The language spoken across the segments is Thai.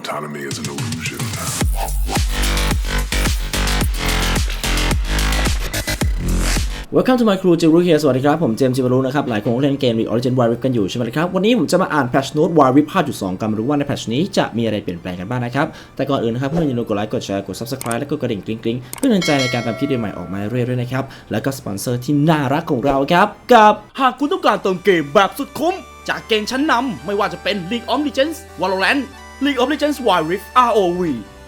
Autonomy is an illusion. Welcome to my crew จิรุเฮียสวัสดีครับ ผมเจมส์จิวรุนะครับ หลายคนเล่นเกม League Origin Wild Rift กันอยู่ใช่ไหมครับ วันนี้ผมจะมาอ่าน patch note Wild Rift 5.2 กันมาดูว่าใน patch นี้จะมีอะไรเปลี่ยนแปลงกันบ้างนะครับ แต่ก่อนอื่นนะครับเพื่อนอย่าลืมกดไลค์กดแชร์กด subscribe และกดกระดิ่งกริ๊งๆ เพื่อเป็นใจในการทำคลิปใหม่ออกมาเรื่อยๆนะครับ แล้วก็สปอนเซอร์ที่น่ารักของเราครับกับหากคุณต้องการเติมเกมแบบสุดคุ้มจากเกมชั้นนำไม่ว่าจะเป็น League of Legends Valorant League of Legends Wild Rift ROV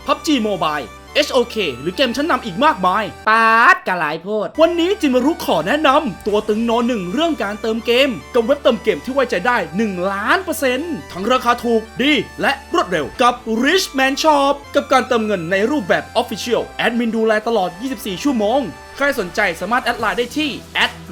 PUBG Mobile HOK หรือเกมชั้นนำอีกมากมายปาดกะหลายโพด วันนี้จิมารุขอแนะนำตัวตึงโนหนึ่งเรื่องการเติมเกม กับเว็บเติมเกมที่ไว้ใจได้ 1 ล้านเปอร์เซ็นต์ทั้งราคาถูกดี และรวดเร็วกับ Richman Shop กับการเติมเงินในรูปแบบ Official แอดมินดูแลตลอด 24 ชั่วโมง ใครสนใจสามารถแอดไลน์ได้ที่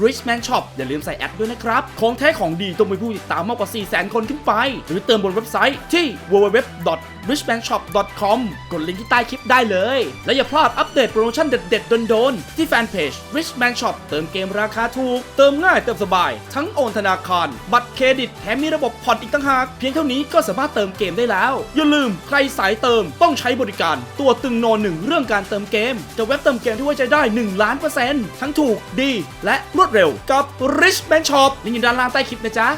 @richman shop อย่าลืมใส่แอดด้วยนะครับ ของแท้ของดีต้องมีผู้ติดตามมากกว่า 400,000 คนขึ้นไป หรือเติมบนเว็บไซต์ที่ www richmanshop.com กดลิงก์ที่ใต้คลิปได้เลย และอย่าพลาดอัปเดตโปรโมชั่นเด็ดๆโดนๆที่แฟนเพจ richman shop เติมเกมราคาถูก เติมง่ายเติมสบาย ทั้งโอนธนาคาร บัตรเครดิตแถมมีระบบผ่อนอีกต่างหาก เพียงเท่านี้ก็สามารถเติมเกมได้แล้ว อย่าลืมใครสายเติมต้องใช้บริการ ตัวตึงโนหนึ่งเรื่องการเติมเกมกับเว็บเติมเกมที่ไว้ใจได้ 1 ล้านเปอร์เซ็นต์ทั้งถูกดี และรวดเร็วกับ richman shop ลิงก์อยู่ด้านล่างใต้คลิปนะจ๊ะ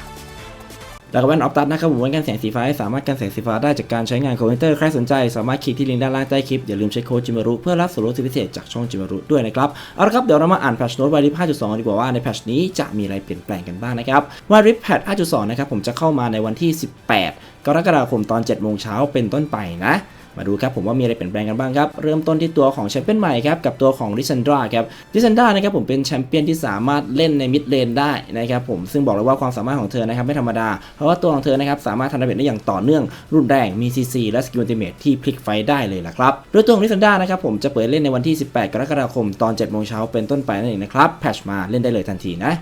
แล้วก็แว่นออฟตัสนะครับผมแว่นกันแสงสีฟ้าสามารถกันแสงสีฟ้าได้จากการใช้งานคอมพิวเตอร์ใครสนใจสามารถคลิกที่ลิงก์ด้านล่างใต้คลิป อย่าลืมใช้โค้ดจิมารุเพื่อรับส่วนลดพิเศษจากช่องจิมารุด้วยนะครับ เอาละครับเดี๋ยวเรามาอ่านแพทชโน้ตวายริฟ5.2 ดีกว่าว่าในแพทชนี้จะมีอะไรเปลี่ยนแปลงกันบ้างนะครับวายริฟแพท5.2 นะครับผมจะเข้ามาในวันที่ 18 กรกฎาคมตอน7โมงเช้าเป็นต้นไปนะ มาดูครับผมว่ามีอะไรเปลี่ยนแปลงกันบ้างครับ เริ่มต้นที่ตัวของแชมเปี้ยนใหม่ครับกับตัวของริซันดราครับริซันดรานะครับผมเป็นแชมเปี้ยนที่สามารถเล่นในมิดเลนได้นะครับผมซึ่งบอกเลยว่าความสามารถของเธอนะครับไม่ธรรมดา เพราะว่าตัวของเธอนะครับสามารถทำดาเมจได้อย่างต่อเนื่องรุนแรงมี CC และสกิลอัลติเมทที่พลิกไฟได้เลยล่ะครับโดยตัวของริซันดรานะครับผมจะเปิดเล่นในวันที่ 18 กรกฎาคมตอน7โมงเช้าเป็นต้นไปนั่นเองนะครับแพชมาเล่นได้เลยทันทีนะ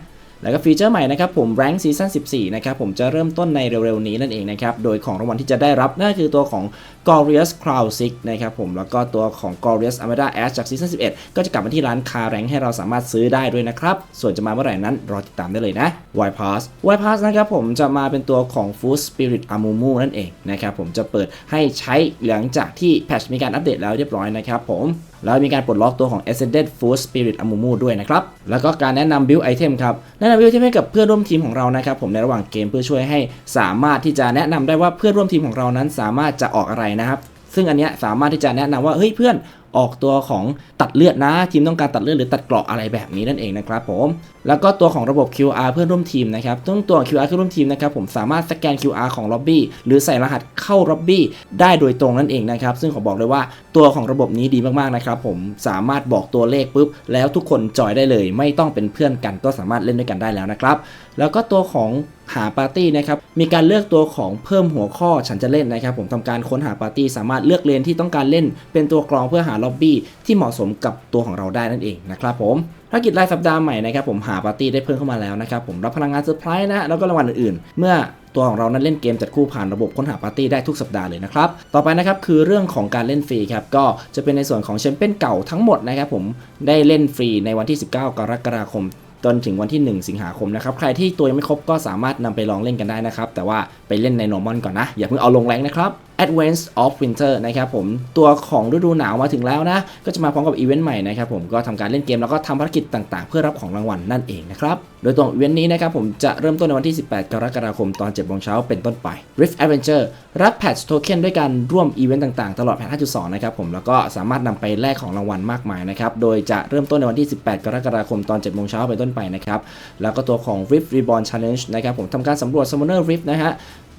แล้วก็ฟีเจอร์ใหม่นะครับผม Rank Season 14 นะครับผมจะเริ่มต้นในเร็วๆนี้นั่นเองนะครับ โดยของรางวัลที่จะได้รับนั่นคือตัวของ Glorious Crown 6นะครับผมแล้วก็ตัวของ Glorious Armada Ash จาก Season 11 ก็จะกลับมาที่ร้านคาแรงให้เราสามารถซื้อได้ด้วยนะครับ ส่วนจะมาเมื่อไหร่นั้นรอติดตามได้เลยนะ Y Pass Y Pass นะครับผมจะมาเป็นตัวของ Food Spirit Amumu นั่นเองนะครับผมจะเปิดให้ใช้หลังจากที่แพทช์มีการอัปเดตแล้วเรียบร้อยนะครับผม แล้วมีการปลดล็อกตัวของ Ascended Food Spirit Amumu ด้วยนะครับ แล้วก็การแนะนำ Build Item ครับ แนะนำ Build Item ให้กับเพื่อนร่วมทีมของเรานะครับ ผมในระหว่างเกมเพื่อช่วยให้สามารถที่จะแนะนำได้ว่าเพื่อนร่วมทีมของเรานั้นสามารถจะออกอะไรนะครับ ซึ่งอันเนี้ยสามารถที่จะแนะนำว่าเฮ้ยเพื่อนออกตัวของตัดเลือดนะ ทีมต้องการตัดเลือดหรือตัดเกราะอะไรแบบนี้นั่นเองนะครับผมแล้วก็ตัวของระบบ QR เพื่อนร่วมทีมนะครับต้องตัว QR เพื่อนร่วมทีมนะครับผมสามารถสแกน QR ของล็อบบี้หรือใส่รหัสเข้าล็อบบี้ได้โดยตรงนั่นเองนะครับ ซึ่งขอบอกเลยว่าตัวของระบบนี้ดีมากๆนะครับ ผมสามารถบอกตัวเลขปุ๊บ แล้วทุกคนจอยได้เลย ไม่ต้องเป็นเพื่อนกันก็สามารถเล่นด้วยกันได้แล้วนะครับ แล้วก็ตัวของหาปาร์ตี้นะครับ มีการเลือกตัวของเพิ่มหัวข้อฉันจะเล่นนะครับ ผมทำการค้นหาปาร์ตี้สามารถเลือกเลนที่ต้องการเล่น เป็นตัวกรองเพื่อหาล็อบบี้ที่เหมาะสมกับตัวของเราได้นั่นเองนะครับผม ภารกิจรายสัปดาห์ใหม่นะครับผมหาปาร์ตี้ได้เพิ่มเข้ามาแล้วนะครับผมรับพลังงานเซอร์ไพรส์นะแล้วก็รางวัลอื่นๆ เมื่อตัวของเรานั้นเล่นเกมจัดคู่ผ่านระบบค้นหาปาร์ตี้ได้ทุกสัปดาห์เลยนะครับ ต่อไปนะครับคือเรื่องของการเล่นฟรีครับ ก็จะเป็นในส่วนของแชมเปี้ยนเก่าทั้งหมดนะครับผมได้เล่นฟรีในวันที่ 19 กรกฎาคมจนถึงวันที่ 1 สิงหาคมนะครับ ใครที่ตัวยังไม่ครบก็สามารถนำไปลองเล่นกันได้นะครับ แต่ว่าไปเล่นใน normal ก่อนนะ อย่าเพิ่งเอาลงแรงนะครับ Advance of Winter นะครับผมตัวของฤดูหนาวมาถึงแล้วนะ ก็จะมาพร้อมกับอีเวนต์ใหม่นะครับผมก็ทำการเล่นเกมแล้วก็ทำภารกิจต่างๆ เพื่อรับของรางวัลนั่นเองนะครับ โดยตัวอีเวนต์นี้นะครับผมจะเริ่มต้นในวันที่ 18 กรกฎาคมตอน7โมงเช้าเป็นต้นไป Rift Adventure รับแพทโทเค็นด้วยการร่วมอีเวนต์ต่างๆ ตลอดแพท5.2 นะครับผมแล้วก็สามารถนำไปแลกของรางวัลมากมายนะครับโดยจะเริ่มต้นในวันที่ 18 กรกฎาคมตอน7โมงเช้าเป็นต้นไปนะครับแล้วก็ตัวของ Rift Reborn Challenge นะครับผมทำการสำรวจ Summoner Rift นะฮะ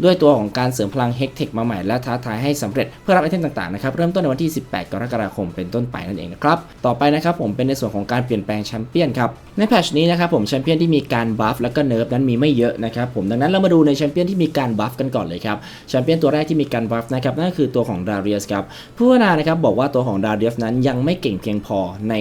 ด้วยตัวของการเสริมพลัง h e c t e c h มาใหม่และท้าทายให้สำเร็จเพื่อรับไอเทมต่างๆนะครับเริ่มต้นในวันที่ 18 กรกฎาคมเป็นต้นไปนั่นเองนะครับต่อไปนะครับผมเป็นในส่วนของการเปลี่ยนแปลงแชมเปี้ยนครับในแพทชนี้นะครับผมแชมเปี้ยนที่มีการบัฟแล้วก็เนิร์ฟนั้นมีไม่เยอะนะครับผมดังนั้นเรามาดูในแชมเปี้ยนที่มีการบัฟกันก่อนเลยครับแชมเปี้ยนตัวแรกที่มีการบัฟนะครับนั่นคือตัวของดาเรียสครับผู้พนานะครับบอกว่าตัวของดาเรียสนั้นยังไม่เก่งเพียงพอใน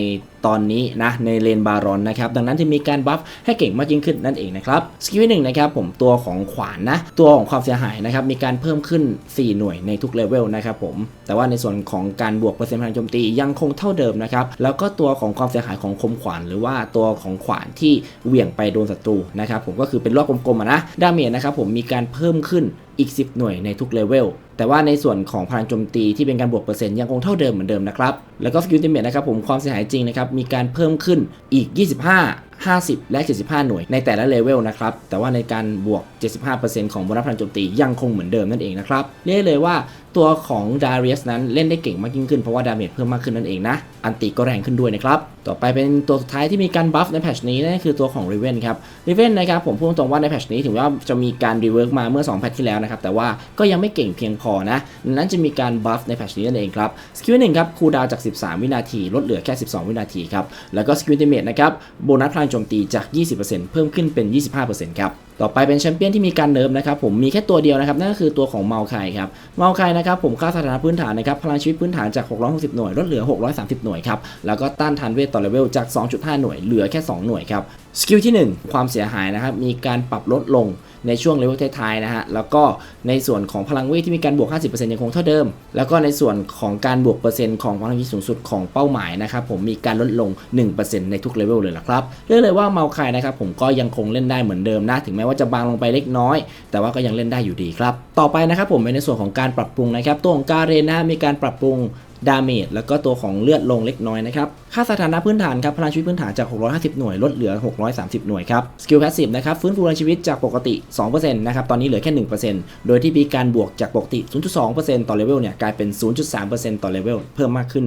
ตอนนี้นะในเลนบารอนนะครับดังนั้นจะมีการบัฟให้เก่งมากยิ่งขึ้นนั่นเองนะครับสกิลหนึ่งนะครับผมตัวของขวานนะตัวของความเสียหายนะครับมีการเพิ่มขึ้น 4 หน่วยในทุกเลเวลนะครับผมแต่ว่าในส่วนของการบวกเปอร์เซ็นต์พลังโจมตียังคงเท่าเดิมนะครับแล้วก็ตัวของความเสียหายของคมขวานหรือว่าตัวของขวานที่เหวี่ยงไปโดนศัตรูนะครับผมก็คือเป็นรอบกลมๆนะดาเมจนะครับผมมีการเพิ่มขึ้น อีก 10 หน่วยในทุกเลเวล แต่ว่าในส่วนของพลังโจมตีที่เป็นการบวกเปอร์เซ็นต์ยังคงเท่าเดิมเหมือนเดิมนะครับ แล้วก็สกิลติเมตนะครับผมความเสียหายจริงนะครับมีการเพิ่มขึ้นอีก 25 50 และ 75 หน่วยในแต่ละเลเวลนะครับ แต่ว่าในการบวก 75%ของโบนัสพลังโจมตียังคงเหมือนเดิมนั่นเองนะครับ เรียกเลยว่าตัวของดา r ิ u s นั้นเล่นได้เก่งมากยิ่งขึ้นเพราะว่าดาเมจเพิ่มมากขึ้นนั่นเองนะ อันติก็แรงขึ้นด้วยนะครับ ต่อไปเป็นตัวสุดท้ายที่มีการบัฟในแพทชนี้นั่นคือตัวของ r i v e n ครับ r i v e n นะครับผมพูดตรงๆว่าในแพทชนี้ถึงว่าจะมีการรีเวิร์กมาเมื่อ 2 แพทที่แล้วนะครับ แต่ว่าก็ยังไม่เก่งเพียงพอนะ นั้นจะมีการบัฟในแพชนี้นั่นเองครับสกิลหนึ่งครับคูดาวจาก 13 วินาที ลดเหลือแค่ 12 วินาทีครับแล้วก็สกิลเตเมทนะครับโบนัสพลังโจมตีจาก 20%เพิ่มขึ้นเป็น 25%ครับ ต่อไปเป็นแชมเปี้ยนที่มีการเนิร์ฟนะครับผมมีแค่ตัวเดียวนะครับนั่นก็คือตัวของเมาไคครับเมาไคนะครับผมค่าสถานะพื้นฐานนะครับพลังชีวิตพื้นฐานจาก 660 หน่วยลดเหลือ 630 หน่วยครับแล้วก็ต้านทานเวทต่อเลเวลจาก 2.5 หน่วยเหลือแค่ 2 หน่วยครับสกิลที่ 1 ความเสียหายนะครับมีการปรับลดลงในช่วงเลเวลท้ายๆนะฮะ แล้วก็ในส่วนของพลังเวทที่มีการบวก 50%ยังคงเท่าเดิม แล้วก็ในส่วนของการบวกเปอร์เซ็นต์ของพลังชีวิตสูงสุดของเป้าหมายนะครับผมมีการลดลง 1%ในทุกเลเวลเลยละครับ เรียกเลยว่าเมาไคนะครับผมก็ยังคงเล่นได้เหมือนเดิมนะ ถึงแม้ว่าจะบางลงไปเล็กน้อย แต่ว่าก็ยังเล่นได้อยู่ดีครับ ต่อไปนะครับผมในส่วนของการปรับปรุงนะครับตัวของการเรนนะมีการปรับปรุง ดาเมจแล้วก็ตัวของเลือดลงเล็กน้อยนะครับ ค่าสถานะพื้นฐานครับพลังชีวิตพื้นฐานจาก 650 หน่วยลดเหลือ 630 หน่วยครับ สกิลแพสซีฟนะครับฟื้นฟูพลังชีวิตจากปกติ 2%นะครับ ตอนนี้เหลือแค่ 1%โดยที่มีการบวกจากปกติ 0.2%ต่อเลเวลเนี่ยกลายเป็น 0.3%ต่อเลเวลเพิ่มมากขึ้น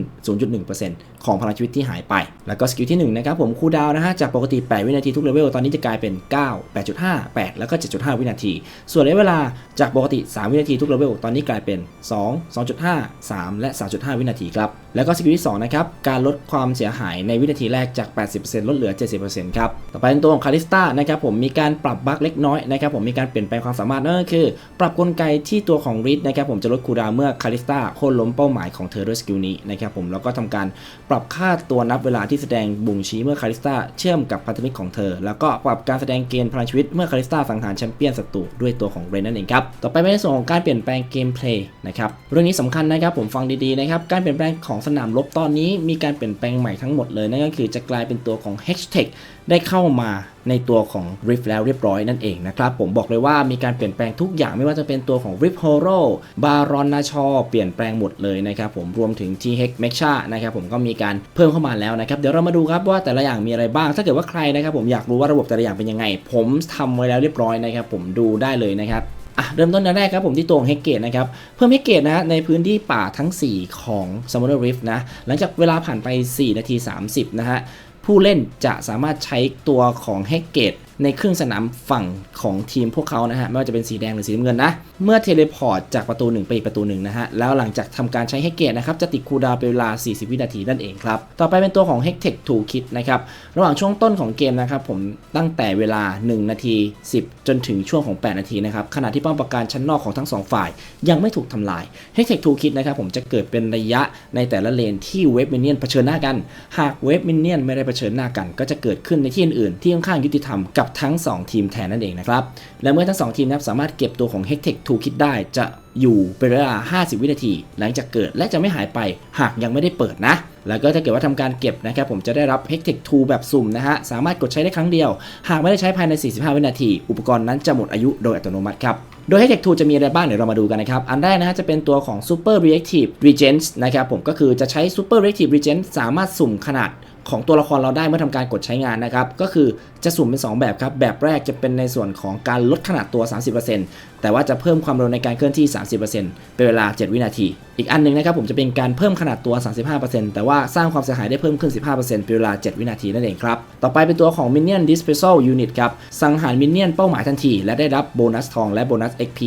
0.1%ของพลังชีวิตที่หายไป แล้วก็สกิลที่1นะครับผมคูดาวน์นะฮะจากปกติ 8 วินาทีทุกเลเวลตอนนี้จะกลายเป็น 9 8.5 8 แล้วก็ 7.5 วินาที ส่วนระยะเวลาจากปกติ 3 วินาทีทุกเลเวลตอนนี้กลายเป็น 2 2.5 3 และ 3.5วิวินาทีครับ แล้วก็สกิลที่2นะครับ การลดความเสียหายในวินาทีแรกจาก 80%ลดเหลือ 70%ครับ ต่อไปเป็นตัวของคาริสตานะครับผมมีการปรับบั๊กเล็กน้อยนะครับผมมีการเปลี่ยนแปลงความสามารถนั่นก็คือ ปรับกลไกที่ตัวของริดนะครับผมจะลดคูดาเมื่อคาริสตาโค่นล้มเป้าหมายของเธอด้วยสกิลนี้นะครับผมแล้วก็ทำการปรับค่าตัวนับเวลาที่แสดงบ่งชี้เมื่อคาริสตาเชื่อมกับพันธมิตรของเธอ แล้วก็ปรับการแสดงเกณฑ์พลังชีวิตเมื่อคาริสตาสังหารแชมเปี้ยนศัตรูด้วยตัวของเรนนั่นเองครับต่อไปเป็นส่วนของการเปลี่ยนแปลงเกมเพลย์นะครับเรื่องนี้สำคัญนะครับผมฟังดีๆนะครับการเปลี่ยนแปลงของสนามรบตอนนี้มีการเปลี่ยนแปลงใหม่ทั้งหมดเลยนั่นก็คือจะกลายเป็นตัวของ h t e c h ได้เข้ามาในตัวของ Rift แล้วเรียบร้อยนั่นเองนะครับ ผมบอกเลยว่ามีการเปลี่ยนแปลงทุกอย่างไม่ว่าจะเป็นตัวของ Rift Horo Baron n a c h o เปลี่ยนแปลงหมดเลยนะครับผมรวมถึง T Hex m e c h a นะครับผมก็มีการเพิ่มเข้ามาแล้วนะครับ เดี๋ยวเรามาดูครับว่าแต่ละอย่างมีอะไรบ้าง ถ้าเกิดว่าใครนะครับผมอยากรู้ว่าระบบแต่ละอย่างเป็นยังไง ผมทำไว้แล้วเรียบร้อยนะครับผมดูได้เลยนะครับ อะเริ่มต้นแรกครับผมที่ตัวของเฮกเกตนะครับ เพิ่มเฮกเกตนะฮะในพื้นที่ป่าทั้ง 4 ของซัมมอนริฟนะ หลังจากเวลาผ่านไป 4 นาที 30 นะฮะ ผู้เล่นจะสามารถใช้ตัวของเฮกเกต ในครึ่งสนามฝั่งของทีมพวกเขานะฮะไม่ว่าจะเป็นสีแดงหรือสีน้ำเงินนะ เมื่อเทเลพอร์ตจากประตูหนึ่งไปประตูหนึ่งนะฮะ แล้วหลังจากทำการใช้เฮกเกตนะครับ จะติดคูดาวเป็นเวลา 40 วินาทีนั่นเองครับ ต่อไปเป็นตัวของ h e c t e c h Tool Kit นะครับ ระหว่างช่วงต้นของเกมนะครับ ผมตั้งแต่เวลา 1 นาที 10 จนถึงช่วงของ 8 นาทีนะครับขณะที่ป้อมปราการชั้นนอกของทั้งสองฝ่าย ยังไม่ถูกทำลาย h e c t e c h Tool Kit นะครับผมจะเกิดเป็นระยะในแต่ละเลนที่เวฟมินเนี่ยนเผชิญหน้ากัน หากเวฟมินเนี่ยนไม่ได้เผชิญหน้ากัน ก็จะเกิดขึ้นในที่อื่นๆที่ค่อนข้างยุติธรรมกับทั้ง 2 ทีมแทนนั่นเองนะครับ และเมื่อทั้ง 2 ทีมนะครับสามารถเก็บตัวของ h e c t e c h Tool Kit ได้จะอยู่เป็นเวลา 50 วินาที หลังจากเกิดและจะไม่หายไปหากยังไม่ได้เปิดนะ แล้วก็ถ้าเกิดว่าทำการเก็บนะครับผมจะได้รับ h e c t e c h t o o แบบสุ่มนะฮะ สามารถกดใช้ได้ครั้งเดียว หากไม่ได้ใช้ภายใน 45 วินาที อุปกรณ์นั้นจะหมดอายุโดยอัตโนมัติครับโดย h e c t e c h t o o จะมีอะไรบ้างเดี๋ยวเรามาดูกันนะครับ อันแรกนะฮะจะเป็นตัวของ Super Reactive Regen นะครับผมก็คือจะใช้ Super Reactive Regen สามารถสุ่มขนาด ของตัวละครเราได้เมื่อทำการกดใช้งานนะครับ ก็คือจะสุ่มเป็น 2 แบบครับ แบบแรกจะเป็นในส่วนของการลดขนาดตัว 30%แต่ว่าจะเพิ่มความเร็วในการเคลื่อนที่ 30%เป็นเวลา 7 วินาที อีกอันหนึงนะครับผมจะเป็นการเพิ่มขนาดตัว 35%แต่ว่าสร้างความเสียหายได้เพิ่มขึ้น 15%เป็นเวลา 7 วินาทีนั่นเองครับ ต่อไปเป็นตัวของ Minion Dispersal Unit ครับ สังหารมินเนี่ยนเป้าหมายทันที และได้รับโบนัสทองและโบนัส XP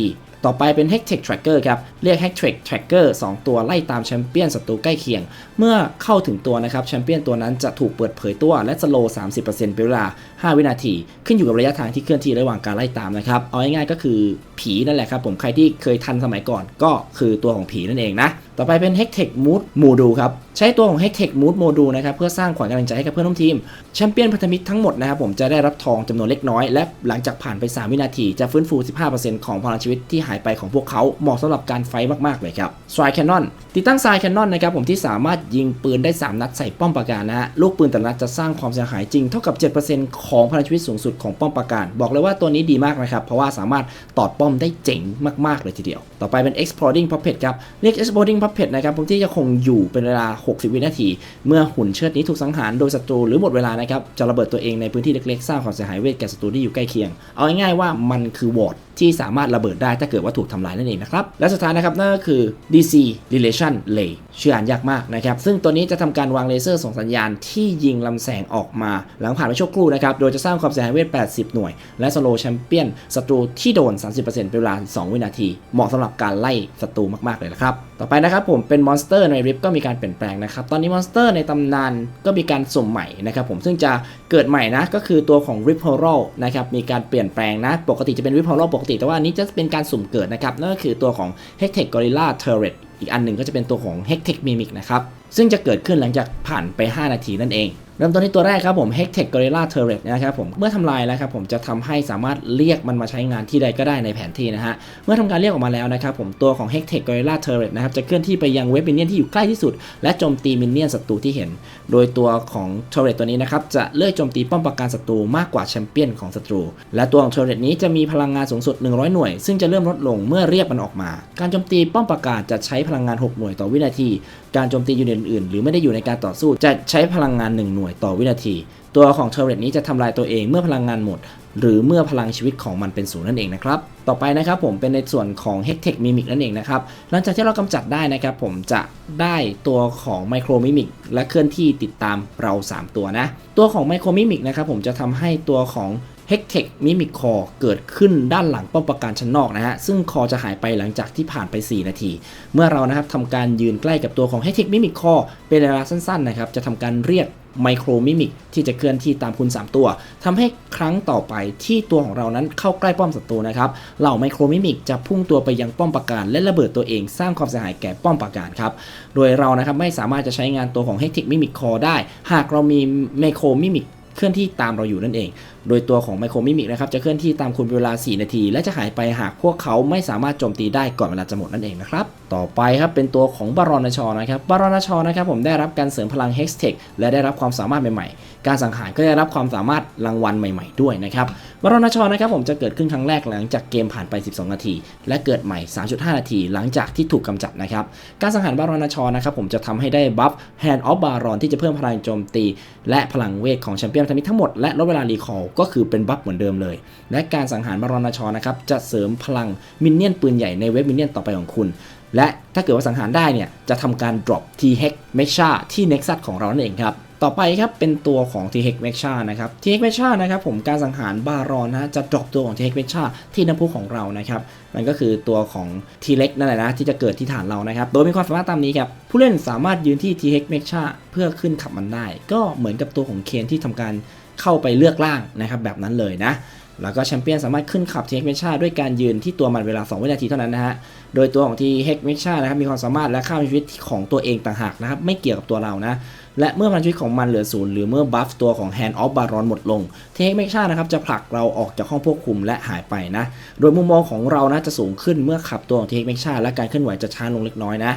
ต่อไปเป็น Hectech Tracker ครับ เรียก Hectech Tracker 2 ตัวไล่ตามแชมเปี้ยนศัตรูใกล้เคียง เมื่อเข้าถึงตัวนะครับแชมเปี้ยนตัวนั้นจะถูกเปิดเผยตัวและสโลว์30%เป็นเวลา 5 วินาที ขึ้นอยู่กับระยะทางที่เคลื่อนที่ระหว่างการไล่ตามนะครับ เอาง่ายๆก็คือผีนั่นแหละครับผมใครที่เคยทันสมัยก่อนก็คือตัวของผีนั่นเองนะ ต่อไปเป็น Hectech Mood Module ครับ ใช้ตัวของ Hectech Mood Module นะครับเพื่อสร้างขวัญกำลังใจให้กับเพื่อนร่วมทีมแชมเปี้ยนพันธมิตรทั้งหมดนะครับผมจะได้รับทองจำนวนเล็กน้อย และหลังจากผ่านไป 3 วินาทีจะฟื้นฟู 15%ของพลังชีวิตที่หายไปของพวกเขาเหมาะสำหรับการไฟมากๆเลยครับ s i แคนนอนติดตั้ง s i แคนนอนนะครับผมที่สามารถยิงปืนได้ 3 นัดใส่ป้อมปราการนะฮะลูกปืนแต่ละนัดจะสร้างความเสียหายจริงเท่ากับ7%ขของพลังชีวิตสูงสุดของป้อมปราการ บอกเลยว่าตัวนี้ดีมากนะครับเพราะว่าสามารถตอดป้อมได้เจ๋งมากๆเลยทีเดียว ต่อไปเป็น exploding puppet ครับเรียก exploding puppet นะครับผมที่จะคงอยู่เป็นเวลา60 วินาที เมื่อหุ่นเชิดนี้ถูกสังหารโดยศัตรูหรือหมดเวลานะครับจะระเบิดตัวเองในพื้นที่เล็กๆสร้างความเสียหายเวทแก่ศัตรูที่อยู่ใกล้เคียง เอาง่ายๆว่ามันคือวอร์ดที่สามารถระเบิดได้ถ้าเกิดว่าถูกทำลายนั่นเองนะครับ และสุดท้ายนะครับนั่นก็คือ DC relation lay ชื่ออ่านยากมากนะครับ ซึ่งตัวนี้จะทำการวางเลเซอร์ส่งสัญญาณที่ยิงลำแสงออกมา หลังผ่านไปชั่วครู่นะครับ โดยจะสร้างความเสียหายเวท 80 หน่วย และสโลแชมเปี้ยนศัตรูที่โดน 30%เป็นเวลา 2 วินาที เหมาะสำหรับการไล่ศัตรูมากๆเลยนะครับต่อไปนะครับผมเป็นมอนสเตอร์ในริฟก็มีการเปลี่ยนแปลงนะครับ ตอนนี้มอนสเตอร์ในตำนานก็มีการสุ่มใหม่นะครับผมซึ่งจะเกิดใหม่นะก็คือตัวของ Rip h o r o นะครับมีการเปลี่ยนแปลงนะ ปกติจะเป็น Rip h o r o ปกติ แต่ว่าอันนี้จะเป็นการสุ่มเกิดนะครับนั่นก็คือตัวของ Hectech Gorilla Turret อีกอันหนึ่งก็จะเป็นตัวของ Hectech Mimic นะครับซึ่งจะเกิดขึ้นหลังจากผ่านไป 5 นาทีนั่นเอง เริ่มต้นที่ตัวแรกครับผม Hectech Gorilla Turret นะครับผม เมื่อทำลายแล้วครับผมจะทำให้สามารถเรียกมันมาใช้งานที่ใดก็ได้ในแผนที่นะฮะ เมื่อทำการเรียกออกมาแล้วนะครับผม ตัวของ Hectech Gorilla Turret นะครับจะเคลื่อนที่ไปยังเว็บมินเนี่ยนที่อยู่ใกล้ที่สุด และโจมตีมินเนี่ยนศัตรูที่เห็น โดยตัวของ Turret ตัวนี้นะครับจะเลือกโจมตีป้อมปราการศัตรูมากกว่าแชมเปี้ยนของศัตรู และตัวของ Turret นี้จะมีพลังงานสูงสุด 100 หน่วย ซึ่งจะเริ่มลดลงเมื่อเรียกมันออกมา การโจมตีป้อมปราการจะใช้พลังงาน 6 หน่วยต่อวินาทีการโจมตียูนิตอื่นๆหรือไม่ได้อยู่ในการต่อสู้ จะใช้พลังงาน 1 หน่วยต่อวินาที ตัวของเทอร์เรตนี้จะทำลายตัวเองเมื่อพลังงานหมด หรือเมื่อพลังชีวิตของมันเป็นศูนย์นั่นเองนะครับ ต่อไปนะครับผมเป็นในส่วนของ h e c t e c Mimic นั่นเองนะครับ หลังจากที่เรากำจัดได้นะครับผมจะได้ตัวของ Micro Mimic และเคลื่อนที่ติดตามเรา 3 ตัวนะ ตัวของ Micro Mimic นะครับผมจะทำให้ตัวของ h e c t e c Mimic Core เกิดขึ้นด้านหลังป้อมปราการชั้นนอกนะฮะ ซึ่งคอจะหายไปหลังจากที่ผ่านไป 4 นาที เมื่อเรานะครับทำการยืนใกล้กับตัวของ h e c t e c Mimic Core เป็นเวลาสั้นๆนะครับ จะทำการเรียกไมโครมิมิกที่จะเคลื่อนที่ตามคุณ 3 ตัวทำให้ครั้งต่อไปที่ตัวของเรานั้นเข้าใกล้ป้อมศัตรูนะครับ เหล่าไมโครมิมิกจะพุ่งตัวไปยังป้อมปราการ และระเบิดตัวเองสร้างความเสียหายแก่ป้อมปราการครับ โดยเรานะครับไม่สามารถจะใช้งานตัวของ h e c t e c Mimic Core ได้ หากเรามีไมโครมิมิกเคลื่อนที่ตามเราอยู่นั่นเองโดยตัวของไมโครมิมิกนะครับจะเคลื่อนที่ตามคุณเวลา 4 นาที และจะหายไปหากพวกเขาไม่สามารถโจมตีได้ก่อนเวลาจะหมดนั่นเองนะครับ ต่อไปครับเป็นตัวของบารอนชอนะครับบารอนชอนะครับผมได้รับการเสริมพลัง Hextech และได้รับความสามารถใหม่ๆ การสังหารก็ได้รับความสามารถรางวัลใหม่ ๆ ด้วยนะครับบารอนชอนะครับผมจะเกิดขึ้นครั้งแรกหลังจากเกมผ่านไป 12 นาที และเกิดใหม่ 3.5 นาที หลังจากที่ถูกกำจัดนะครับการสังหารบารอนชอนะครับผมจะทำให้ได้บัฟ Hand of Baron ที่จะเพิ่มพลังโจมตี และพลังเวทของแชมเปี้ยนพันธมิทั้งหมดและลดเวลารีคอลก็คือเป็นบัฟเหมือนเดิมเลย และการสังหารบารอนชอนะครับจะเสริมพลังมินเนี่ยนปืนใหญ่ในเว็บมินเนี่ยนต่อไปของคุณ และถ้าเกิดว่าสังหารได้เนี่ยจะทำการ drop T Hex Mecha ที่ Nexus ของเรานั่นเองครับต่อไปครับเป็นตัวของ T Hex Mecha นะครับ T Hex Mecha นะครับผมการสังหารบารอนนะจะ drop ตัวของ T Hex Mecha ที่น้ำพุของเรานะครับมันก็คือตัวของ T Rex นั่นแหละนะที่จะเกิดที่ฐานเรานะครับโดยมีความสามารถตามนี้ครับผู้เล่นสามารถยืนที่ T Hex Mecha เพื่อขึ้นขับมันได้ ก็เหมือนกับตัวของเคนที่ทำการ เข้าไปเลือกล่างนะครับแบบนั้นเลยนะ แล้วก็แชมเปี้ยนสามารถขึ้นขับทีเฮกเมชาด้วยการยืนที่ตัวมันเวลา 2 วินาทีเท่านั้นนะฮะ โดยตัวของทีเฮกเมชานะครับมีความสามารถและค่าชีวิตของตัวเองต่างหากนะครับไม่เกี่ยวกับตัวเรานะและเมื่อพลังชีวิตของมันเหลือศูนย์หรือเมื่อบัฟตัวของ Hand of Baron หมดลงทีเฮกเมชานะครับจะผลักเราออกจากห้องควบคุมและหายไปนะ โดยมุมมองของเรานะจะสูงขึ้นเมื่อขับตัวของทีเฮกเมชาและการเคลื่อนไหวจะช้าลงเล็กน้อยนะ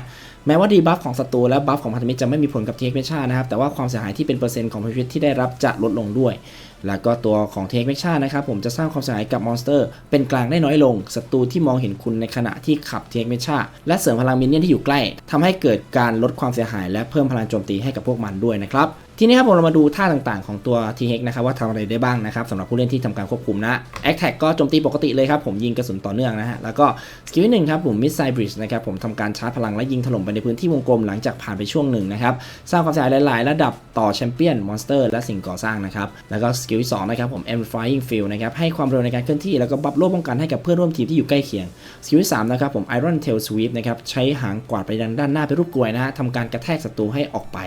แม้ว่าดีบัฟของศัตรูและบัฟของพันธมิตรจะไม่มีผลกับเทคเมชานะครับ แต่ว่าความเสียหายที่เป็นเปอร์เซ็นต์ของพันธมิตรที่ได้รับจะลดลงด้วย แล้วก็ตัวของเทคเมชานะครับผมจะสร้างความเสียหายกับมอนสเตอร์ เป็นกลางได้น้อยลงศัตรูที่มองเห็นคุณในขณะที่ขับเทคเมชาและเสริมพลังมินเนี่ยนที่อยู่ใกล้ทำให้เกิดการลดความเสียหาย และเพิ่มพลังโจมตีให้กับพวกมันด้วยนะครับ ทีนี้ครับผมเรามาดูท่าต่างๆของตัว t h นะครับว่าทำอะไรได้บ้างนะครับสำหรับผู้เล่นที่ทำการควบคุมนะ a c t a c ก็โจมตีปกติเลยครับผมยิงกระสุนต่อเนื่องนะฮะแล้วก็สกิลที่หนึ่งครับผม Missile Bridge นะครับผมทำการชาร์จพลังและยิงถล่มไปในพื้นที่วงกลมหลังจากผ่านไปช่วงหนึ่งนะครับสร้างความเสียหายหลายๆ ระดับต่อแชมเปี้ยนมอนสเตอร์และสิ่งก่อสร้างนะครับแล้วก็สกิลที่สองนะครับผม Amplifying Field นะครับให้ความเร็วในการเคลื่อนที่แล้วก็บัฟโล่ป้องกันให้กับเพื่อนร่วมทีมที่อยู่ใกล้เคียงสกิลที่สามนะครับผม Iron Tail Sweep นะครับใช้หางกวาดไปด้านด้านหน้าเป็นรูปกลวยนะฮะทำการกระแทกศัตรูให้ออกไป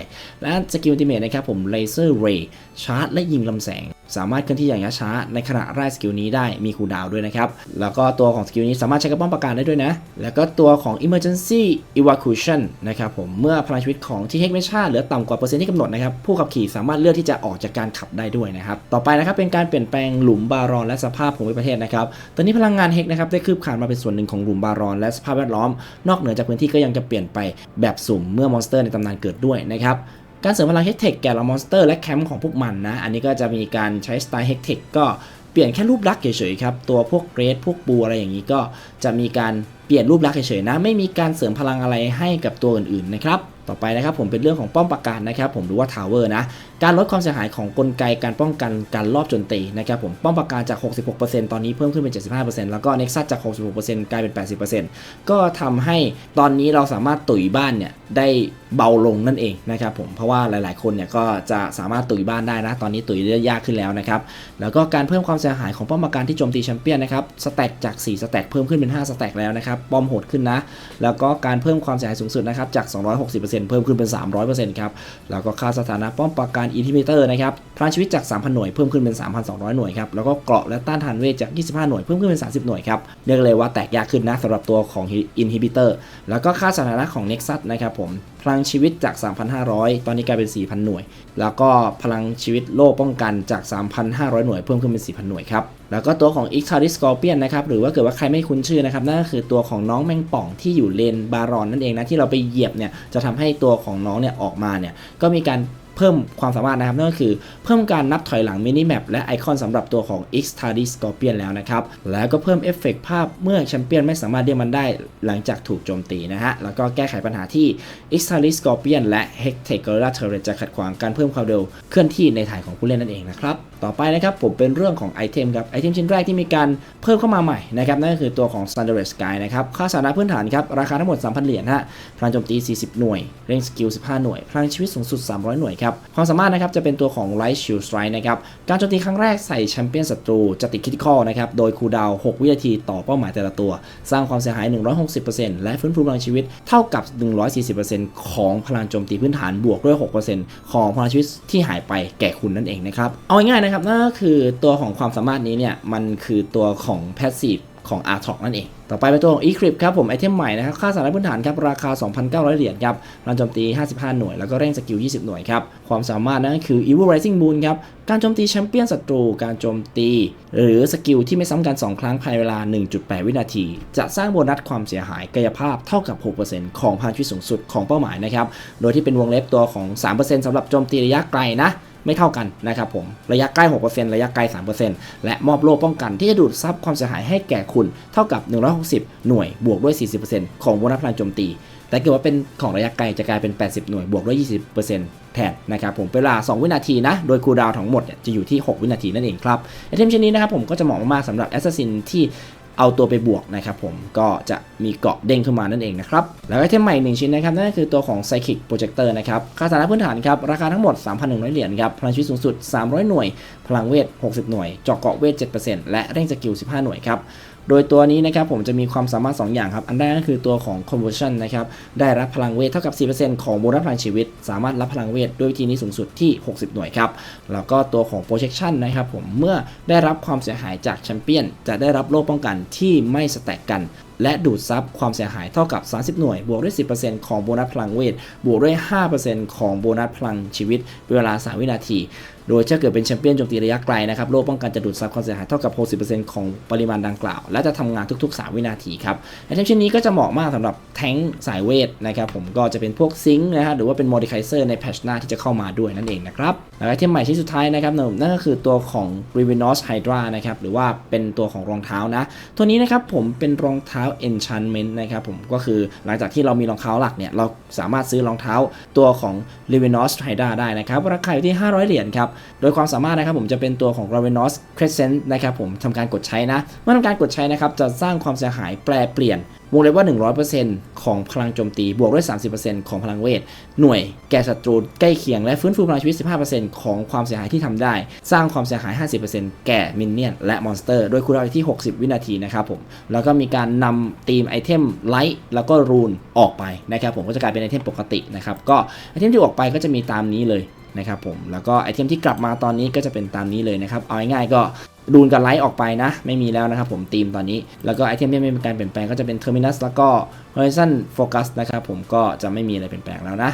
และสกิลอัลติเมทนะครับผม Laser Ray ชาร์จและยิงลำแสง สามารถเคลื่อนที่อย่างช้าๆในขณะไล่สกิลนี้ได้มีคูดาวด้วยนะครับ แล้วก็ตัวของสกิลนี้สามารถใช้กับป้อมปราการได้ด้วยนะ แล้วก็ตัวของ Emergency Evacuation นะครับผมเมื่อพลังชีวิตของที่เฮกเมชาเหลือต่ำกว่าเปอร์เซ็นต์ที่กำหนดนะครับผู้ขับขี่สามารถเลือกที่จะออกจากการขับได้ด้วยนะครับต่อไปนะครับเป็นการเปลี่ยนแปลงหลุมบารอนและสภาพภูมิประเทศนะครับตอนนี้พลังงานเฮกนะครับได้คืบคลานมาเป็นส่วนหนึ่งของหลุมบารอนและสภาพแวดล้อม นอกเหนือจากพื้นที่ก็ยังจะเปลี่ยนไปแบบสุ่มเมื่อมอนสเตอร์ในตำนานเกิดด้วยนะครับ การเสริมพลังเฮกเทคแก่เหล่ามอนสเตอร์และแคมป์ของพวกมันนะ อันนี้ก็จะมีการใช้สไตล์เฮกเทคก็เปลี่ยนแค่รูปลักษณ์เฉยๆครับ ตัวพวกเกรดพวกบูอะไรอย่างนี้ก็จะมีการเปลี่ยนรูปลักษณ์เฉยๆนะ ไม่มีการเสริมพลังอะไรให้กับตัวอื่นๆนะครับ ต่อไปนะครับผมเป็นเรื่องของป้อมปราการนะครับ ผมรู้ว่าทาวเวอร์นะ การลดความเสียหายของกลไกการป้องกันการลอบโจมตีนะครับผมป้อมปราการจาก 66%ตอนนี้เพิ่มขึ้นเป็น 75%แล้วก็เน็กซัสจาก 66%กลายเป็น 80%ก็ทำให้ตอนนี้เราสามารถตุ๋ยบ้านเนี่ยได้เบาลงนั่นเองนะครับผมเพราะว่าหลายๆ คนเนี่ยก็จะสามารถตุ๋ยบ้านได้นะ ตอนนี้ตุ๋ยได้ยากขึ้นแล้วนะครับแล้วก็การเพิ่มความเสียหายของป้อมปราการที่โจมตีแชมเปี้ยนนะครับสแต็กจาก4สแต็กเพิ่มขึ้นเป็น5สแต็กแล้วนะครับป้อมโหดขึ้นนะ แล้วก็การเพิ่มความเสียหายสูงสุดนะครับจาก 260%เพิ่มขึ้นเป็น 300%ครับแล้วก็ค่าสถานะป้อมปราการอินทิมิเตอร์นะครับพลังชีวิตจาก 3,000 หน่วยเพิ่มขึ้นเป็น 3,200 หน่วยครับ แล้วก็เกราะและต้านทานเวทจาก 25 หน่วยเพิ่มขึ้นเป็น 30 หน่วยครับ เรียกเลยว่าแตกยากขึ้นนะสำหรับตัวของอินฮิบิเตอร์แล้วก็ค่าสถานะของ Nexus นะครับผม พลังชีวิตจาก 3,500 ตอนนี้กลายเป็น 4,000 หน่วย แล้วก็พลังชีวิตโล่ป้องกันจาก 3,500 หน่วยเพิ่มขึ้นเป็น 4,000 หน่วยครับแล้วก็ตัวของ x t a r i Scorpion นะครับหรือว่าเกิดว่าใครไม่คุ้นชื่อนะครับนั่นก็คือตัวของน้องแมงป่องที่อยู่เลนบารอนนั่นเองนะที่เราไปเหยียบเนี่ยจะทำให้ตัวของน้องเนี่ยออกมาเนี่ยก็มีการ เพิ่มความสามารถนะครับนั่นก็คือเพิ่มการนับถอยหลังมินิแมปและไอคอนสำหรับตัวของ X t a r d i Scorpion แล้วนะครับ แล้วก็เพิ่มเอฟเฟกภาพเมื่อแชมเปี้ยนไม่สามารถเรียกมันได้หลังจากถูกโจมตีนะฮะ แล้วก็แก้ไขปัญหาที่ X t a r d i Scorpion และ Hectic Gorilla Turret จะขัดขวางการเพิ่มความเร็วเคลื่อนที่ในฐานของผู้เล่นนั่นเองนะครับ ต่อไปนะครับผมเป็นเรื่องของไอเทมครับไอเทมชิ้นแรกที่มีการเพิ่มเข้ามาใหม่นะครับนั่นก็คือตัวของ Thunder Sky นะครับค่าสานะพื้นฐานครับราคาทั้งหมด3,000เหรียญฮะพลังโจมตี 40 หน่วยเร่งสกิล 15 หน่วยพลังชีวิตสูงสุด 300 หน่วยครับความสามารถนะครับจะเป็นตัวของ Light Shield Strike นะครับการโจมตีครั้งแรกใส่แชมเปี้ยนศัตรูจะติดคิติคอลนะครับโดยคูดาว 6 วินาทีต่อเป้าหมายแต่ละตัว สร้างความเสียหาย 160%และฟื้นฟูพลังชีวิตเท่ากับ 140%ของพลังโจมตีพื้นฐานบวกด้วย 6%ของพลังชีวิตที่หายไปแก่คุณนั่นเองนะครับเอาง่ายๆนะครับนั่นก็คือตัวของความสามารถนี้เนี่ยมันคือตัวของ Passive ของ a r t o นั่นเอง ต่อไปเป็นตัวของ Eclipse ครับผมไอเทมใหม่นะครับค่าสาระพื้นฐานครับราคา 2,900 เหรียญครับพลังโจมตี 55 หน่วย แล้วก็เร่งสกิล 20 หน่วยครับ ความสามารถนั่นคือ Evil Rising Moon ครับ การโจมตีแชมเปี้ยนศัตรู การโจมตี หรือสกิลที่ไม่ซ้ำกัน 2 ครั้งภายในเวลา 1.8 วินาที จะสร้างโบนัสความเสียหายกายภาพเท่ากับ 6%ของพลังชีวิตสูงสุดของเป้าหมายนะครับโดยที่เป็นวงเล็บตัวของ 3%สำหรับโจมตีระยะไกลนะ ไม่เท่ากันนะครับผมระยะใกล้ 6%ระยะไกล 3%และมอบโล่ป้องกันที่จะดูดซับความเสียหายให้แก่คุณเท่ากับ 160 หน่วยบวกด้วย 40%ของโบนัสพลังโจมตี แต่เกิดว่าเป็นของระยะไกลจะกลายเป็น 80 หน่วยบวกด้วย 20%แทนนะครับผมเวลา 2 วินาทีนะ โดยคูดาวทั้งหมดจะอยู่ที่ 6 วินาทีนั่นเองครับไอเทมชิ้นนี้นะครับผมก็จะเหมาะมากๆสำหรับแอสซัสซินที่ เอาตัวไปบวกนะครับผมก็จะมีเกาะเด้งขึ้นมานั่นเองนะครับ แล้วไอเทมใหม่หนึ่งชิ้นนะครับ นั่นก็คือตัวของ Psychic Projector นะครับค่าสถานะพื้นฐานครับ ราคาทั้งหมด 3,100 เหรียญครับ พลังชีวิตสูงสุด 300 หน่วย พลังเวท 60 หน่วย เจาะเกาะเวท 7%และเร่งสกิล 15 หน่วยครับ โดยตัวนี้นะครับผมจะมีความสามารถ 2 อย่างครับ อันแรกก็คือตัวของ conversion นะครับได้รับพลังเวทเท่ากับ 4%ของโบนัสพลังชีวิต สามารถรับพลังเวทด้วยวิธีนี้สูงสุดที่ 60 หน่วยครับ แล้วก็ตัวของ projection นะครับผมเมื่อได้รับความเสียหายจากแชมเปี้ยน จะได้รับโล่ป้องกันที่ไม่สแต็กกันและดูดซับความเสียหายเท่ากับ 30 หน่วย บวกด้วย 10%ของโบนัสพลังเวท บวกด้วย 5%ของโบนัสพลังชีวิตเวลา 3 วินาที โดยถ้าเกิดเป็นแชมเปี้ยนโจมตีระยะไกลนะครับโล่ป้องกันจะดูดซับความเสียหายเท่ากับ 60%ของปริมาณดังกล่าว และจะทำงานทุก ๆ 3 วินาทีครับไอเทมชิ้นนี้ก็จะเหมาะมากสำหรับแทงสายเวทนะครับผมก็จะเป็นพวกซิงค์นะฮะหรือว่าเป็นโมดิ c เซอร์ในแพชหน้าที่จะเข้ามาด้วยนั่นเองนะครับแล้วไอเทมใหม่ชิ้นสุดท้ายนะครับนั่นก็คือตัวของ r i v e n o s Hydra นะครับหรือว่าเป็นตัวของรองเท้านะ ตัวนี้นะครับผมเป็นรองเท้า Enchantment นะครับผมก็คือหลังจากที่เรามีรองเท้าหลักเนี่ยเราสามารถซื้อรองเท้าตัวของ r i v e n o s Hydra ได้นะครับราคาอยู่ที่ 500 เหรียญครับโดยความสามารถนะครับผมจะเป็นตัวของ r a v e n o s Crescent นะครับผมทำการกดใช้นะ เมื่อทำการกดใช้นะครับจะสร้างความเสียหายแปรเปลี่ยนวงเล็บว่า 100%ของพลังโจมตีบวกด้วย 30%ของพลังเวท หน่วยแก่ศัตรูใกล้เคียงและฟื้นฟูพลังชีวิต 15%ของความเสียหายที่ทำได้ สร้างความเสียหาย 50%แก่มินเนี่ยนและมอนสเตอร์ โดยคูลดาวน์อยู่ที่ 60 วินาทีนะครับผม แล้วก็มีการนำธีมไอเทมไลท์แล้วก็รูนออกไปนะครับผมก็จะกลายเป็นไอเทมปกตินะครับ ก็ไอเทมที่ออกไปก็จะมีตามนี้เลย นะครับผมแล้วก็ไอเทมที่กลับมาตอนนี้ก็จะเป็นตามนี้เลยนะครับเอาง่ายๆก็ดูนกับไลท์ออกไปนะ ไม่มีแล้วนะครับผมทีมตอนนี้ แล้วก็ไอเทมที่ไม่มีการเปลี่ยนแปลงก็จะเป็น Terminus แล้วก็ Horizon Focus นะครับผมก็จะไม่มีอะไรเปลี่ยนแปลงแล้วนะ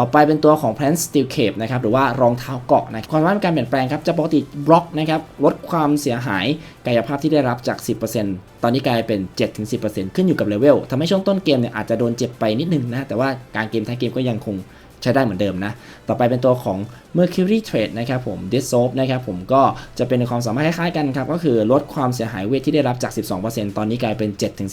ต่อไปเป็นตัวของ Plant Steel Cape นะครับหรือว่ารองเท้าเกาะนะความสามาการเปลี่ยนแปลงครับจะปกติบล็อกนะครับลดความเสียหายกายภาพที่ได้รับจาก 10%ตอนนี้กลายเป็น 7-10%ขึ้นอยู่กับเลเวลทำให้ช่วงต้นเกมเนี่ยอาจจะโดนเจ็บไปนิดนึงนะแต่ว่าการเกมท้ายเกมก็ยังคง ใช้ได้เหมือนเดิมนะ ต่อไปเป็นตัวของ Mercury Trade นะครับผม d i s s o p นะครับผมก็จะเป็นความสามารถคล้ายๆกันครับ ก็คือลดความเสียหายเวทที่ได้รับจาก 12%ตอนนี้กลายเป็น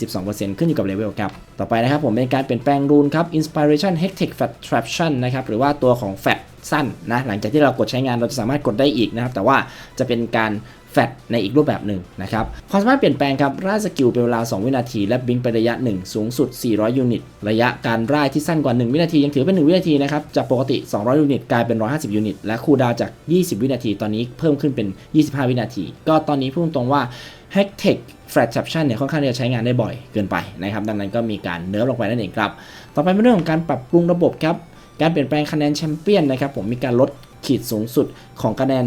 7-12%ขึ้นอยู่กับเลเวลครับ ต่อไปนะครับผมเป็นการเปลี่ยนแปลงรูนครับ Inspiration Hectic Fat Traction นะครับหรือว่าตัวของ Fat สั้นนะหลังจากที่เรากดใช้งานเราจะสามารถกดได้อีกนะครับ แต่ว่าจะเป็นการ แฟตในอีกรูปแบบหนึ่งนะครับ ความสามารถเปลี่ยนแปลงครับร่ายสกิลเป็นเวลา 2 วินาที และบิงไประยะ 1 สูงสุด 400 ยูนิต ระยะการร่ายที่สั้นกว่า 1 วินาที ยังถือเป็น 1 วินาทีนะครับ จากปกติ 200 ยูนิต กลายเป็น 150 ยูนิต และคูดาวจาก 20 วินาที ตอนนี้เพิ่มขึ้นเป็น 25 วินาที ก็ตอนนี้พูดตรงว่า h a c t e c Fraction เนี่ยค่อนข้างจะใช้งานได้บ่อยเกินไปนะครับ ดังนั้นก็มีการเนิร์ฟลงไปนั่นเองครับ ต่อไปเป็นเรื่องของการปรับปรุงระบบครับ การเปลี่ยนแปลงคะแนนแชมเปี้ยนนะครับ ผมมีการลดขีดสูงสุดของคะแนน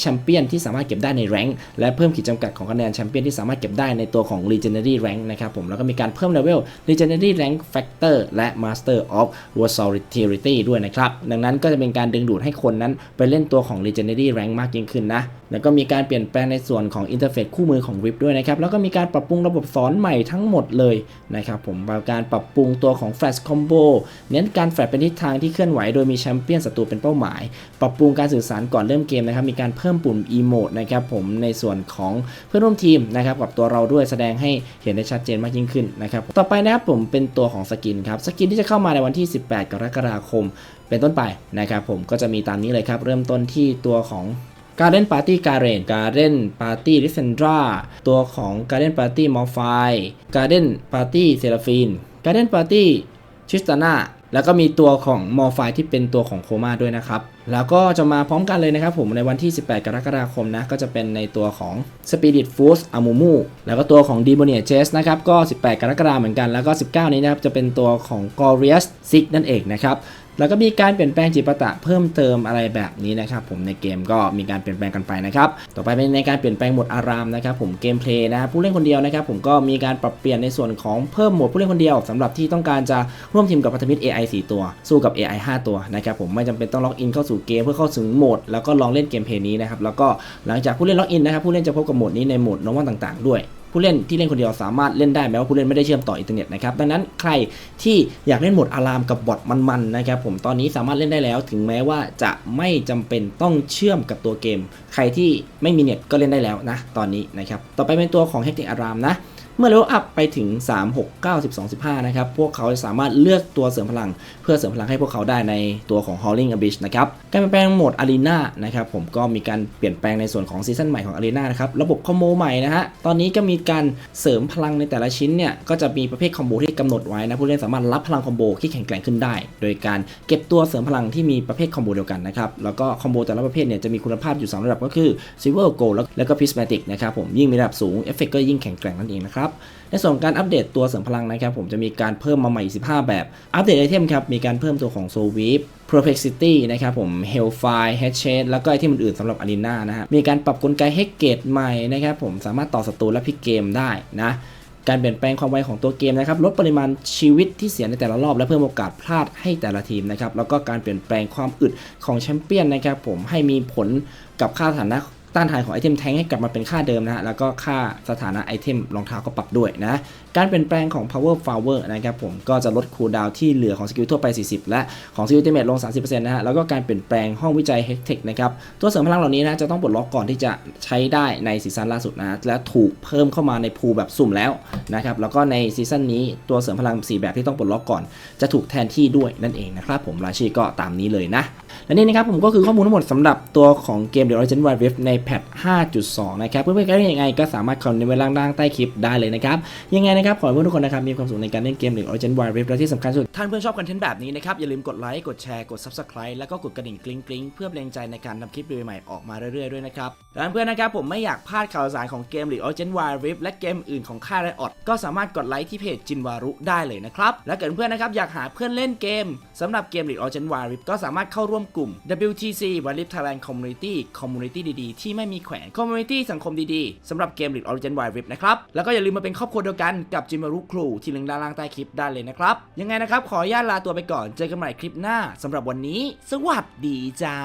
แชมเปี้ยนที่สามารถเก็บได้ในแรงค์และเพิ่มขีดจำกัดของคะแนนแชมเปี้ยนที่สามารถเก็บได้ในตัวของ Legendary Rank นะครับผมแล้วก็มีการเพิ่มเลเวล Legendary Rank Factor และ Master of Versatility ด้วยนะครับ ดังนั้นก็จะเป็นการดึงดูดให้คนนั้นไปเล่นตัวของ Legendary Rank มากยิ่งขึ้นนะ แล้วก็มีการเปลี่ยนแปลงในส่วนของอินเทอร์เฟซคู่มือของ RIP ด้วยนะครับ แล้วก็มีการปรับปรุงระบบสอนใหม่ทั้งหมดเลยนะครับผมการปรับปรุงตัวของ Flash Combo เน้นการแฟลชเป็นทิศทางที่เคลื่อนไหวโดยมีแชมเปี้ยนศัตรูเป็นเป้าหมาย ปรับปรุงการสื่อสารก่อนเริ่มเกมนะครับมีการเพิ่มพิ่มปุ่ม Emote นะครับผมในส่วนของเพื่อนร่วมทีมนะครับกับตัวเราด้วยแสดงให้เห็นได้ชัดเจนมากยิ่งขึ้นนะครับต่อไปนะครับผมเป็นตัวของสกินครับสกินที่จะเข้ามาในวันที่ 18 กรกฎาคม เป็นต้นไปนะครับผมก็จะมีตามนี้เลยครับเริ่มต้นที่ตัวของ Garden Party Garen Garden Party Lysandra ตัวของ Garden Party m o r p h i Garden Party Seraphine Garden Party Tristana แล้วก็มีตัวของมอร์ไฟที่เป็นตัวของโคม่าด้วยนะครับ แล้วก็จะมาพร้อมกันเลยนะครับผมในวันที่ 18 กรกฎาคมนะ ก็จะเป็นในตัวของ Spirit Force Amumu แล้วก็ตัวของ Demonia c h e s นะครับ ก็ 18 กรกฎาคมเหมือนกัน แล้วก็ 19 นี้นะครับ จะเป็นตัวของ g o r i o u s Six นั่นเองนะครับ แล้วก็มีการเปลี่ยนแปลงจิปตะเพิ่มเติมอะไรแบบนี้นะครับผมในเกมก็มีการเปลี่ยนแปลงกันไปนะครับต่อไปเป็นในการเปลี่ยนแปลงโหมดอารามนะครับผมเกมเพลย์นะผู้เล่นคนเดียวนะครับผมก็มีการปรับเปลี่ยนในส่วนของเพิ่มโหมดผู้เล่นคนเดียวสำหรับที่ต้องการจะร่วมทีมกับพันธมิตร AI 4 ตัว สู้กับ AI 5 ตัวนะครับผมไม่จำเป็นต้องล็อกอินเข้าสู่เกมเพื่อเข้าถึงโหมดแล้วก็ลองเล่นเกมเพลย์นี้นะครับแล้วก็หลังจากผู้เล่นล็อกอินนะครับผู้เล่นจะพบกับโหมดนี้ในโหมดโนวันต่าง ๆ ด้วย ผู้เล่นที่เล่นคนเดียวสามารถเล่นได้แม้ว่าผู้เล่นไม่ได้เชื่อมต่ออินเทอร์เน็ตนะครับดังนั้นใครที่อยากเล่นโหมดอารามกับบอทมันๆนะครับผมตอนนี้สามารถเล่นได้แล้ว ถึงแม้ว่าจะไม่จำเป็นต้องเชื่อมกับตัวเกม ใครที่ไม่มีเน็ตก็เล่นได้แล้วนะตอนนี้นะครับต่อไปเป็นตัวของเฮกติอารามนะ เมื่อเลเวลอัพไปถึง 3 6 9 12 15 นะครับ พวกเขาจะสามารถเลือกตัวเสริมพลัง เพื่อเสริมพลังให้พวกเขาได้ในตัวของ Howling Abyss นะครับ การเปลี่ยนแปลงโหมด Arena นะครับ ผมก็มีการเปลี่ยนแปลงในส่วนของซีซั่นใหม่ของ Arena นะครับ ระบบคอมโบใหม่นะฮะ ตอนนี้ก็มีการเสริมพลังในแต่ละชิ้นเนี่ย ก็จะมีประเภทคอมโบที่กำหนดไว้นะ ผู้เล่นสามารถรับพลังคอมโบที่แข็งแกร่งขึ้นได้ โดยการเก็บตัวเสริมพลังที่มีประเภทคอมโบเดียวกันนะครับ แล้วก็คอมโบแต่ละประเภทเนี่ยจะมีคุณภาพอยู่สองระดับก็คือ Silver Gold แล้วแล้วก็ Prismatic นะครับผมยิ่งมีระดับสูงเอฟเฟกก็ยิ่งแข็งแกร่งนั่นเองนะครับในส่วนการอัปเดตตัวเสริมพลังนะครับผมจะมีการเพิ่มมาใหม่ 15 แบบ อัปเดตไอเทมครับ มีการเพิ่มตัวของ Soul Weave Perplexity นะครับผม Hellfire h e a d s h a d แล้วก็ไอเทมอื่นๆสำหรับ Arena นะฮะมีการปรับกลไก h e x g a t e ใหม่นะครับผมสามารถต่อศัตรูและพลิกเกมได้นะการเปลี่ยนแปลงความไวของตัวเกมนะครับลดปริมาณชีวิตที่เสียในแต่ละรอบ และเพิ่มโอกาสพลาดให้แต่ละทีมนะครับแล้วก็การเปลี่ยนแปลงความอึดของแชมเปี้ยนนะครับผมให้มีผลกับค่าสถานะ ต้านทานของไอเทมแทงให้กลับมาเป็นค่าเดิมนะฮะแล้วก็ค่าสถานะไอเทมรองเท้าก็ปรับด้วยนะการเปลี่ยนแปลงของ power flower นะครับผมก็จะลดคูลดาวที่เหลือของสกิลทั่วไป 40 และของสกิลติเมทลง 30%นะฮะแล้วก็การเปลี่ยนแปลงห้องวิจัย h e c t e c นะครับตัวเสริมพลังเหล่านี้นะจะต้องปลดล็อกก่อนที่จะใช้ได้ในซีซั่นล่าสุดนะและถูกเพิ่มเข้ามาในพูลแบบสุ่มแล้วนะครับแล้วก็ในซีซั่นนี้ตัวเสริมพลัง 4 แบบที่ต้องปลดล็อกก่อน จะถูกแทนที่ด้วยนั่นเองนะครับผมรายชื่อก็ตามนี้เลยนะและนี่นะครับผมก็คือข้อมูลทั้งหมดสำหรับตัวของเกม The Origin Wild Rift ในแพท5.2 นะครับ เพื่อนๆก็ยังไงก็สามารถคอมเมนต์ไว้ล่างๆใต้คลิปได้เลยนะครับ ยังไงนะครับ ขอให้เพื่อนทุกคนนะครับ มีความสุขในการเล่นเกม The Origin Wild Rift และที่สำคัญสุด ท่านเพื่อนชอบคอนเทนต์แบบนี้นะครับ อย่าลืมกดไลค์ กดแชร์ กด Subscribe แล้วก็กดกระดิ่งกริ๊งๆ เพื่อเป็นแรงใจในการนำคลิปใหม่ๆออกมาเรื่อยๆด้วยนะครับและเพื่อนนะครับผมไม่อยากพลาดข่าวสารของเกม The Origin Wild Rift และเกมอื่นของค่ายไรออดก็สามารถกดไลค์ที่เพจจินวารุได้เลยนะครับและเกิดเพื่อนนะครับอยากหาเพื่อนเล่นเกมสำหรับเกม The Origin Wild Rift ก็สามารถเข้าร่วมกลุ่ม WTC Wild Rift Thailand Community Community ดีๆที่ไม่มีแขวน Community สังคมดีๆสำหรับเกม The Origin Wild Rift นะครับ แล้วก็อย่าลืมมาเป็นครอบครัวเดียวกันกับจิมารุครูที่ลิงก์ด้านล่างใต้คลิปได้เลยนะครับ ยังไงนะครับ ขออนุญาตลาตัวไปก่อนเจอกันใหม่คลิปหน้าสำหรับวันนี้ สวัสดีจ้า